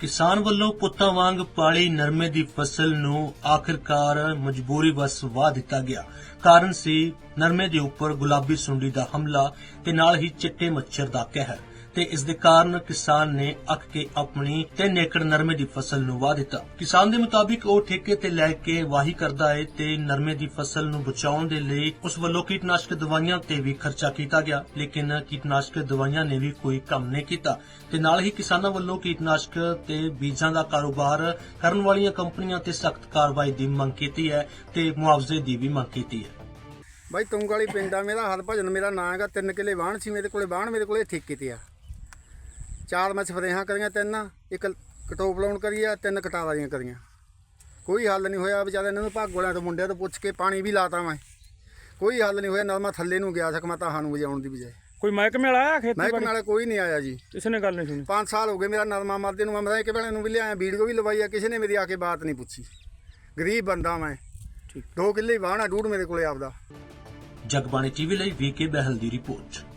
ਕਿਸਾਨ ਵੱਲੋਂ ਪੁੱਤਾਂ ਵਾਂਗ ਪਾਲੀ ਨਰਮੇ ਦੀ ਫਸਲ ਨੂੰ ਆਖਿਰਕਾਰ ਮਜਬੂਰੀ ਵਸ ਵਾਹ ਦਿੱਤਾ ਗਿਆ। ਕਾਰਨ ਸੀ ਨਰਮੇ ਦੇ ਉੱਪਰ ਗੁਲਾਬੀ ਸੁੰਡੀ ਦਾ ਹਮਲਾ ਤੇ ਨਾਲ ਹੀ ਚਿੱਟੇ ਮੱਛਰ ਦਾ ਕਹਿਰ। ਤੇ ਇਸ ਦੇ ਕਾਰਨ ਕਿਸਾਨ ਨੇ ਅੱਕ ਕੇ ਆਪਣੀ 3 ਏਕੜ ਨਰਮੇ ਦੀ ਫਸਲ ਨੂੰ ਵਾਹ ਦਿੱਤਾ। ਕਿਸਾਨ ਦੇ ਮੁਤਾਬਿਕ ਉਹ ਠੇਕੇ ਤੇ ਲੈ ਕੇ ਵਾਹੀ ਕਰਦਾ ਹੈ ਤੇ ਨਰਮੇ ਦੀ ਫਸਲ ਨੂੰ ਬਚਾਉਣ ਦੇ ਲਈ ਉਸ ਵੱਲੋਂ ਕੀਟਨਾਸ਼ਕ ਦਵਾਈਆਂ ਤੇ ਵੀ ਖਰਚਾ ਕੀਤਾ ਗਿਆ, ਲੇਕਿਨ ਕੀਟਨਾਸ਼ਕ ਦਵਾਈਆਂ ਨੇ ਵੀ ਕੋਈ ਕੰਮ ਨਹੀਂ ਕੀਤਾ। ਤੇ ਨਾਲ ਹੀ ਕਿਸਾਨਾਂ ਵੱਲੋਂ ਕੀਟਨਾਸ਼ਕ ਤੇ ਬੀਜਾਂ ਦਾ ਕਾਰੋਬਾਰ ਕਰਨ ਵਾਲੀਆਂ ਕੰਪਨੀਆਂ ਤੇ ਸਖਤ ਕਾਰਵਾਈ ਦੀ ਮੰਗ ਕੀਤੀ ਹੈ ਤੇ ਮੁਆਵਜ਼ੇ ਦੀ ਵੀ ਮੰਗ ਕੀਤੀ ਹੈ। ਬਾਈ ਤੁੰਗ ਵਾਲੀ ਪਿੰਡ ਆ, ਮੇਰਾ ਹਰਭਜਨ, ਮੇਰਾ ਨਾਂ ਹੈਗਾ, ਤਿੰਨ ਕਿਲੇ ਵਾਹਣ ਸੀ, ਮੇਰੇ ਕੋਲੇ ਵਾਹਣ, ਮੇਰੇ ਕੋਲੇ ਠੇਕੇ ਤੇ ਆ। ਚਾਰ ਮੈਂ ਸਪਰੇਹਾਂ ਕਰੀਆਂ ਤਿੰਨ ਇੱਕ ਕਟੋਪ ਲਾਉਣ ਕਰੀ ਆ ਤਿੰਨ ਕਟਾਵਾਂ ਦੀਆਂ ਕਰੀਆਂ। ਕੋਈ ਹੱਲ ਨਹੀਂ ਹੋਇਆ ਵਿਚਾਰੇ ਇਹਨਾਂ ਨੂੰ ਭਾਗ ਵਾਲਿਆਂ ਤੋਂ ਮੁੰਡਿਆਂ ਤੋਂ ਪੁੱਛ ਕੇ ਪਾਣੀ ਵੀ ਲਾਤਾ ਮੈਂ। ਕੋਈ ਹੱਲ ਨਹੀਂ ਹੋਇਆ ਨਰਮਾ ਥੱਲੇ ਨੂੰ ਗਿਆ ਸਕਮਾ ਤਾਂ ਨੂੰ ਵਜਾਉਣ ਦੀ ਬਜਾਏ। ਕੋਈ ਮਹਿਕਮੇ ਵਾਲਾ ਆਇਆ ਮੈਂ ਖੇਤੀਬਾੜੀ ਨਾਲੇ ਕੋਈ ਨਹੀਂ ਆਇਆ ਜੀ। ਕਿਸੇ ਨੇ ਗੱਲ ਨਹੀਂ ਸੁਣੀ? 5 ਸਾਲ ਹੋ ਗਏ ਮੇਰਾ ਨਰਮਾ ਮਰਦੇ ਨੂੰ ਮੈਂ ਇੱਕ ਵੇਲੇ ਨੂੰ ਵੀ ਲਿਆਇਆ ਵੀਡੀਓ ਵੀ ਲਵਾਈ ਆ ਕਿਸੇ ਨੇ ਮੇਰੀ ਆ ਕੇ ਬਾਤ ਨਹੀਂ ਪੁੱਛੀ। ਗਰੀਬ ਬੰਦਾ ਮੈਂ। ਠੀਕ। ਦੋ ਕਿੱਲੇ ਹੀ ਵਾਹਣ ਡੂੜ ਮੇਰੇ ਕੋਲੇ ਆਪਦਾ। ਜਗਬਾਣੀ ਟੀਵੀ ਲਈ ਵੀਕੇ ਬਹਿਲ ਦੀ ਰਿਪੋਰਟ।